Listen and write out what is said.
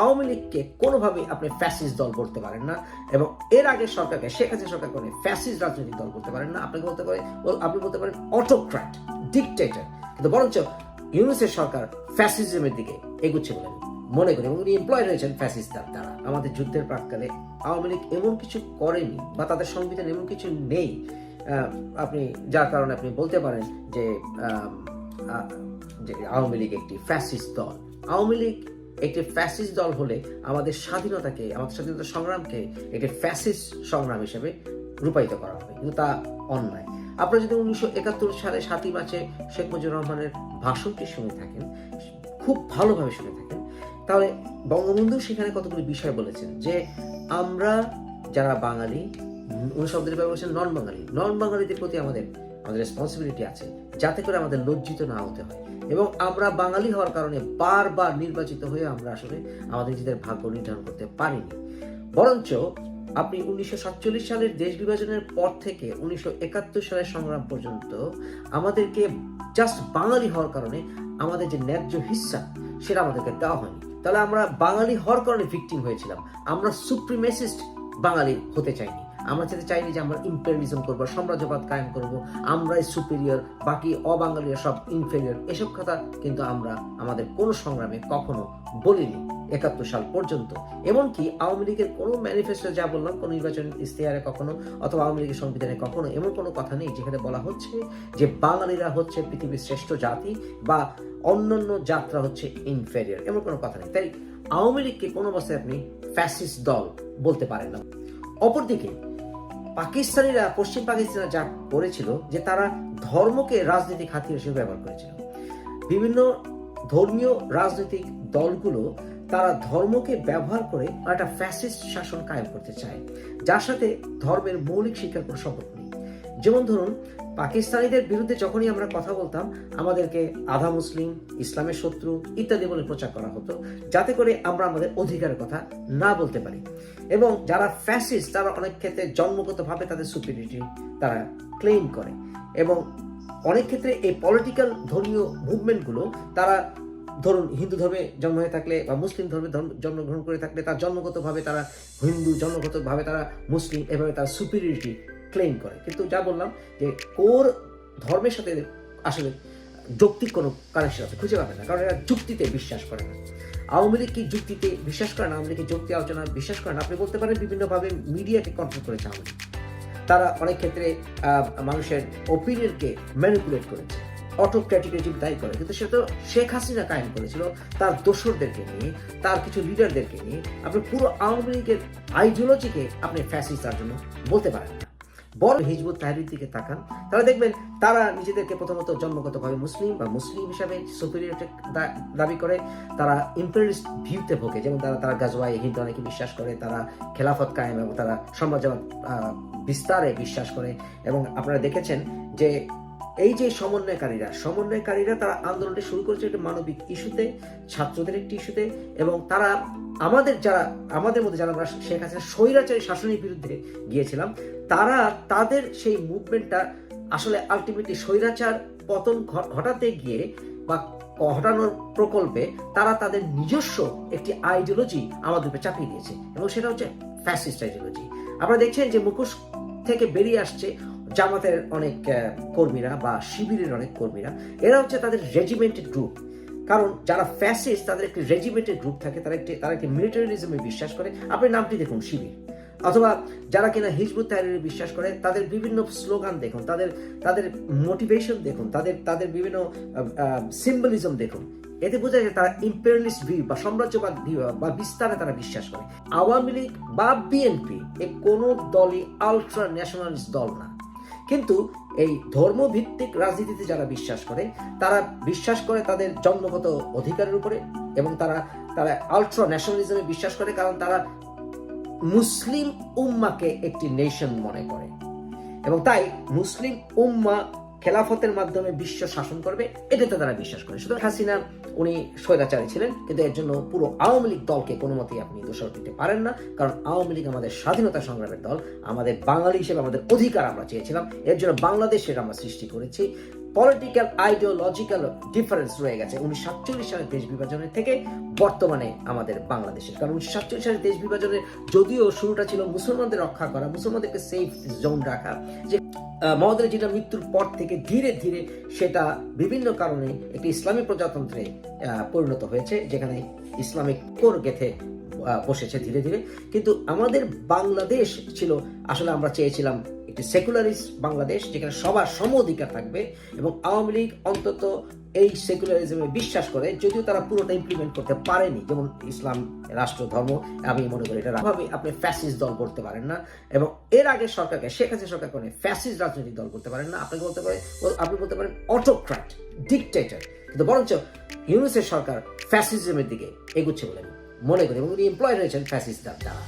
আওয়ামী লীগকে কোনোভাবেই আপনি ফ্যাসিস্ট দল করতে পারেন না এবং এর আগে সরকারকে, শেখ হাসিনা সরকার করে ফ্যাসিস্ট রাজনৈতিক দল করতে পারেন না। আপনাকে বলতে পারেন আপনি বলতে পারেন অটোক্র্যাট ডিকটেটর কিন্তু বরঞ্চ ইউনুসের সরকার ফ্যাসিজমের দিকে এগুচ্ছে বলে মনে করি এবং উনি এমপ্লয়েড হয়েছেন ফ্যাসিস্টার দ্বারা। আমাদের যুদ্ধের প্রাককালে আওয়ামী লীগ এমন কিছু করেনি বা তাদের সংবিধান এমন কিছু নেই। আপনি যার কারণে আপনি বলতে পারেন যে যে আওয়ামী লীগ একটি ফ্যাসিস্ট দল। আওয়ামী লীগ একটি ফ্যাসিস্ট দল হলে আমাদের স্বাধীনতাকে, আমাদের স্বাধীনতা সংগ্রামকে একটি ফ্যাসিস্ট সংগ্রাম হিসেবে রূপায়িত করা হবে। কিন্তু তা অন্যায়। আপনারা যদি উনিশশো একাত্তর সালে সাতই মার্চে শেখ মুজিবুর রহমানের ভাষণটি শুনে থাকেন, খুব ভালোভাবে শুনে থাকেন, তাহলে বঙ্গবন্ধু সেখানে কতগুলি বিষয় বলেছেন? যে আমরা যারা বাঙালি উনি শব্দের ব্যবহার করেছেন নন বাঙালি নন বাঙালিদের প্রতি আমাদের আমাদের রেসপন্সিবিলিটি আছে। যাতে করে আমাদের লজ্জিত না হতে হয়। এবং আমরা বাঙালি হওয়ার কারণে বারবার নির্বাচিত হয়ে আমরা আসলে আমাদের নিজেদের ভাগ্য নির্ধারণ করতে পারিনি। বরঞ্চ আপনি উনিশশো সাতচল্লিশ সালের দেশ বিভাজনের পর থেকে উনিশশো একাত্তর সালের সংগ্রাম পর্যন্ত আমাদেরকে জাস্ট বাঙালি হওয়ার কারণে আমাদের যে ন্যায্য হিস্সা, সেটা আমাদেরকে দেওয়া হয়নি। তাহলে আমরা বাঙালি হওয়ার কারণে ভিকটিম হয়েছিলাম। আমরা সুপ্রিমেসিস্ট বাঙালি হতে চাইনি। আমরা যেতে চাইনি যে আমরা ইম্পেরিয়ালিজম করব, সাম্রাজ্যবাদ কায়েম করব, আমরাই সুপিরিয়র বাকি অবাঙালিরা সব ইনফেরিয়র এসব কথা কিন্তু আমরা আমাদের কোনো সংগ্রামে কখনো বলিনি একাত্তর সাল পর্যন্ত। এমনকি আওয়ামী লীগের কোনো ম্যানিফেস্টো যা বললাম, কোনো নির্বাচন ইশতেহারে কখনো অথবা আওয়ামী লীগের সংবিধানে কখনো এমন কোনো কথা নেই যেখানে বলা হচ্ছে যে বাঙালিরা হচ্ছে পৃথিবীর শ্রেষ্ঠ জাতি বা অন্যান্য যাত্রা হচ্ছে ইনফেরিয়র এমন কোনো কথা নেই। তাই আওয়ামী লীগকে কোনো অবস্থায় আপনি ফ্যাসিস্ট দল বলতে পারেন না। অপরদিকে পাকিস্তানিরা, পশ্চিম পাকিস্তানিরা যা করেছিল যে তারা ধর্মকে রাজনৈতিক হাতিয়ার হিসেবে ব্যবহার করেছিল। বিভিন্ন ধর্মীয় রাজনৈতিক দলগুলো তারা ধর্মকে ব্যবহার করে একটা ফ্যাসিস্ট শাসন কায়েম করতে চায়, যার সাথে ধর্মের মৌলিক শিক্ষার কোনো সম্পর্ক যেমন ধরুন, পাকিস্তানিদের বিরুদ্ধে যখনই আমরা কথা বলতাম, আমাদেরকে আধা মুসলিম, ইসলামের শত্রু ইত্যাদি বলে প্রচার করা হতো, যাতে করে আমরা আমাদের অধিকারের কথা না বলতে পারি। এবং যারা ফ্যাসিস্ট তারা অনেক ক্ষেত্রে জন্মগতভাবে তাদের সুপিরিটি তারা ক্লেম করে। এবং অনেক ক্ষেত্রে এই পলিটিক্যাল ধর্মীয় মুভমেন্টগুলো তারা ধরুন, হিন্দু ধর্মে জন্ম হয়ে থাকলে বা মুসলিম ধর্মে জন্মগ্রহণ করে থাকলে তার জন্মগতভাবে তারা হিন্দু, জন্মগতভাবে তারা মুসলিম, এভাবে তার সুপিরিয়রিটি ক্লেম করে। কিন্তু যা বললাম যে কোর ধর্মের সাথে আসলে যৌক্তিক কোনো কানেকশন আছে, খুঁজে পাবে না, কারণ এরা যুক্তিতে বিশ্বাস করে না। আওয়ামী লীগ কি যুক্তিতে বিশ্বাস করে না? আওয়ামী লীগ কি যুক্তি আলোচনা বিশ্বাস করে না? আপনি বলতে পারেন বিভিন্নভাবে মিডিয়াকে কন্ট্রোল করেছে আওয়ামী লীগ। তারা অনেক ক্ষেত্রে মানুষের ওপিনিয়নকে ম্যানিপুলেট করেছে। অটোক্র্যাটিক রেজিম তাই করে। কিন্তু সেটা তো শেখ হাসিনা কায়েম করেছিল, তার দোসরদেরকে নিয়ে, তার কিছু লিডারদেরকে নিয়ে। আপনি পুরো আওয়ামী লীগের আইডিওলজিকে আপনি ফ্যাসিস্ট তার জন্য বলতে পারেন। বড় হিজবুত তাহরির দিকে তাকান তারা দেখবেন তারা নিজেদেরকে প্রথমত জন্মগতভাবে মুসলিম বা মুসলিম হিসাবে সুপিরিয়র দাবি করে। তারা ইম্পেরিয়ালিস্ট ভিউতে ভোগে, যেমন তারা তারা গাজওয়াই হিন্দু অনেকে বিশ্বাস করে, তারা খেলাফত কায়েম এবং তারা সমাজ বিস্তারে বিশ্বাস করে। এবং আপনারা দেখেছেন যে এই যে সমন্বয়কারীরা সমন্বয়কারীরা তারা আন্দোলনটি শুরু করেছে একটি মানবিক ইস্যুতে, ছাত্রদের একটি ইস্যুতে, এবং তারা আমাদের যারা, আমাদের মধ্যে যারা আমরা শেখ হাসিনা স্বৈরাচারী শাসনের বিরুদ্ধে গিয়েছিলাম, তারা তাদের সেই মুভমেন্টটা আসলে আলটিমেটলি স্বৈরাচার পতন ঘটাতে গিয়ে বা ঘটানোর প্রকল্পে তারা তাদের নিজস্ব একটি আইডিওলজি আমাদের উপরে চাপিয়ে দিয়েছে, এবং সেটা হচ্ছে ফ্যাসিস্ট আইডিওলজি আপনারা দেখছেন যে মুখোশ থেকে বেরিয়ে আসছে জামাতের অনেক কর্মীরা বা শিবিরের অনেক কর্মীরা, এরা হচ্ছে তাদের রেজিমেন্টেড গ্রুপ কারণ যারা ফ্যাসিস্ট তাদের একটি রেজিমেন্টেড গ্রুপ থাকে, তারা একটি তারা একটি মিলিটারিজমে বিশ্বাস করে। আপনি নামটি দেখুন, শিবির। অথবা যারা কিনা হিজবুত তাহরিরে বিশ্বাস করে, তাদের বিভিন্ন স্লোগান দেখুন, তাদের তাদের মোটিভেশন দেখুন, তাদের তাদের বিভিন্ন সিম্বলিজম দেখুন। এতে বোঝা যায় তারা ইম্পেরিয়ালিস্ট ভিউ বা সাম্রাজ্যবাদ ভিউ বা বিস্তারে তারা বিশ্বাস করে। আওয়ামী লীগ বা বিএনপি এ কোনো দলই আলট্রা ন্যাশনালিস্ট দল না। কিন্তু এই ধর্মভিত্তিক রাজনীতিতে যারা বিশ্বাস করে, তারা বিশ্বাস করে তাদের জন্মগত অধিকারের উপরে এবং তারা তারা আলট্রা ন্যাশনালিজমে বিশ্বাস করে কারণ তারা মুসলিম উম্মাকে একটি নেশন মনে করে। এবং তাই মুসলিম উম্মা খেলাফতের মাধ্যমে বিশ্ব শাসন করবে, এটাতে তারা বিশ্বাস করে। সুতরাং হাসিনা উনি স্বৈরাচারী ছিলেন, কিন্তু এর জন্য পুরো আওয়ামী লীগ দলকে কোনো মতেই আপনি দোষার দিতে পারেন না, কারণ আওয়ামী লীগ আমাদের স্বাধীনতা সংগ্রামের দল, আমাদের বাঙালি হিসেবে আমাদের অধিকার আমরা চেয়েছিলাম, এর জন্য বাংলাদেশের আমরা সৃষ্টি করেছি। পলিটিক্যাল আইডিওলজিক্যাল ডিফারেন্স রয়ে গেছে। উনিশশো সাতচল্লিশ সালের দেশ বিভাজনের থেকে বর্তমানে আমাদের বাংলাদেশের। কারণ উনিশশো সাতচল্লিশ সালের দেশ বিভাজনের যদিও শুরুটা ছিল মুসলমানদের রক্ষা করা, মুসলমানদেরকে সেফ জোন রাখা, যে মহাদের যেটা মৃত্যুর পর থেকে ধীরে ধীরে সেটা বিভিন্ন কারণে একটি ইসলামী প্রজাতন্ত্রে পরিণত হয়েছে, যেখানে ইসলামিক কোর গেথে বসেছে ধীরে ধীরে। কিন্তু আমাদের বাংলাদেশ ছিল, আসলে আমরা চেয়েছিলাম একটি সেকুলারিস্ট বাংলাদেশ যেখানে সবার সম অধিকার থাকবে এবং আওয়ামী লীগ অন্তত এই সেকুলারিজমে বিশ্বাস করে, যদিও তারা পুরোটা ইমপ্লিমেন্ট করতে পারেনি। যেমন ইসলাম, রাষ্ট্র, ধর্ম, আমি মনে করি এটা ভাবে আপনি ফ্যাসিস্ট দল করতে পারেন না এবং এর আগে সরকারকে, শেখ হাসিনা সরকার করে ফ্যাসিস্ট রাজনৈতিক দল করতে পারেন না। আপনাকে বলতে পারে আপনি বলতে পারেন অটোক্র্যাট ডিকটেটর কিন্তু বরঞ্চ ইউনিসের সরকার ফ্যাসিজমের দিকে এগুচ্ছে বলে আমি মনে করি এবং উনি এমপ্লয় রয়েছেন ফ্যাসিস্ট দ্বারা।